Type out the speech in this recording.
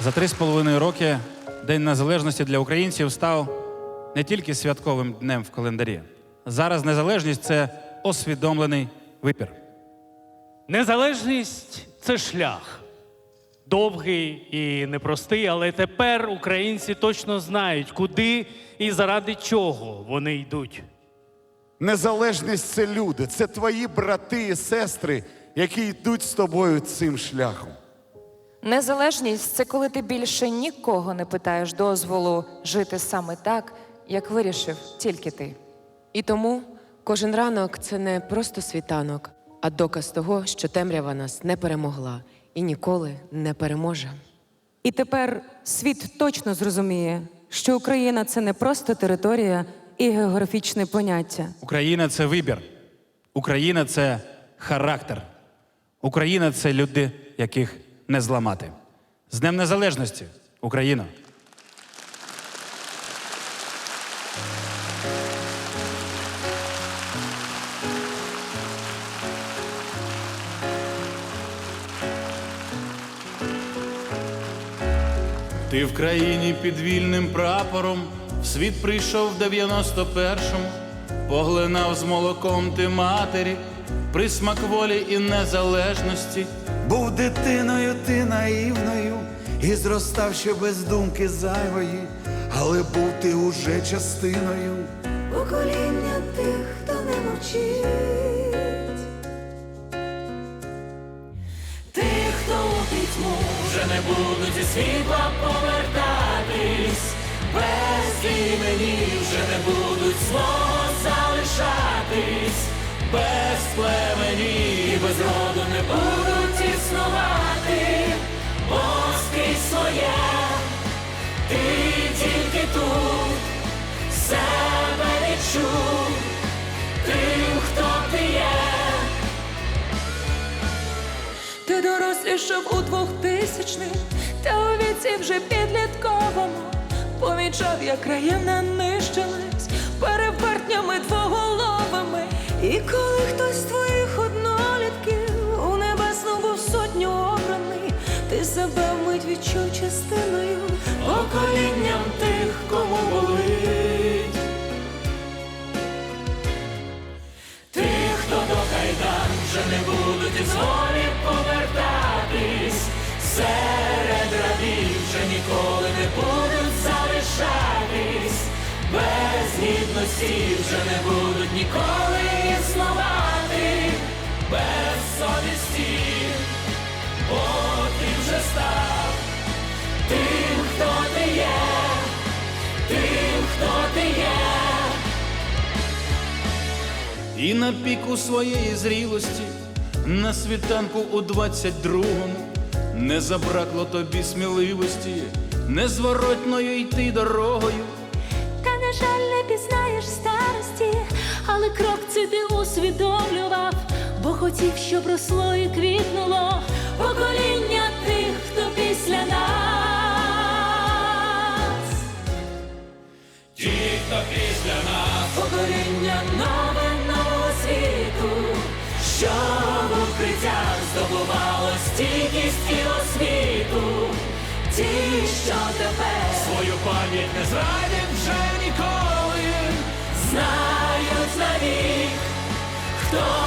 За три з половиною роки День Незалежності для українців став не тільки святковим днем в календарі. Зараз незалежність це освідомлений вибір. Незалежність це шлях. Довгий і непростий, але тепер українці точно знають, куди і заради чого вони йдуть. Незалежність це люди, це твої брати і сестри, які йдуть з тобою цим шляхом. Незалежність це коли ти більше нікого не питаєш дозволу жити саме так, як вирішив тільки ти. І тому кожен ранок це не просто світанок, а доказ того, що темрява нас не перемогла і ніколи не переможе. І тепер світ точно зрозуміє, що Україна це не просто територія і географічне поняття. Україна це вибір. Україна це характер. Україна це люди, яких не зламати. З Днем Незалежності, Україна! Ти в країні під вільним прапором, в світ прийшов в 91-му, поглинав з молоком ти матері, присмак волі і незалежності. Був дитиною ти наївною і зростав ще без думки зайвої, але був ти уже частиною. покоління тих, хто не мовчить, тих, хто у пітьму Вже не будуть зі світла повертатись, без імені вже не будуть свого залишатись, без племені, і без роду не будуть існувати, бо скрізь своє, ти тільки тут себе відчув, тим, хто ти є. Ти дорослішав у двохтисячних, та у віці вже підлітковому помічав, як країна нищилась перевертнями двоголовими. І коли хтось з твоїх однолітків у небесну був сотню обраний, ти себе вмить відчув частиною поколінням тих, кому болить. Тих, хто до кайдан вже не будуть із волі повертатись, серед рабів вже ніколи не будуть гідності вже не будуть ніколи існувати, без совісті, бо ти вже став тим, хто ти є, тим, хто ти є. І на піку своєї зрілості, на світанку у 22-му, не забракло тобі сміливості, незворотною йти дорогою. Та, на жаль, але крок цей ти усвідомлював, бо хотів, щоб росло і квітнуло покоління тих, хто після нас. Ті, хто після нас, Покоління нове нового світу, що в укриттях здобувало стійкість і освіту. Ті, що тепер свою пам'ять не зрадять вже ніколи. знають навік, хто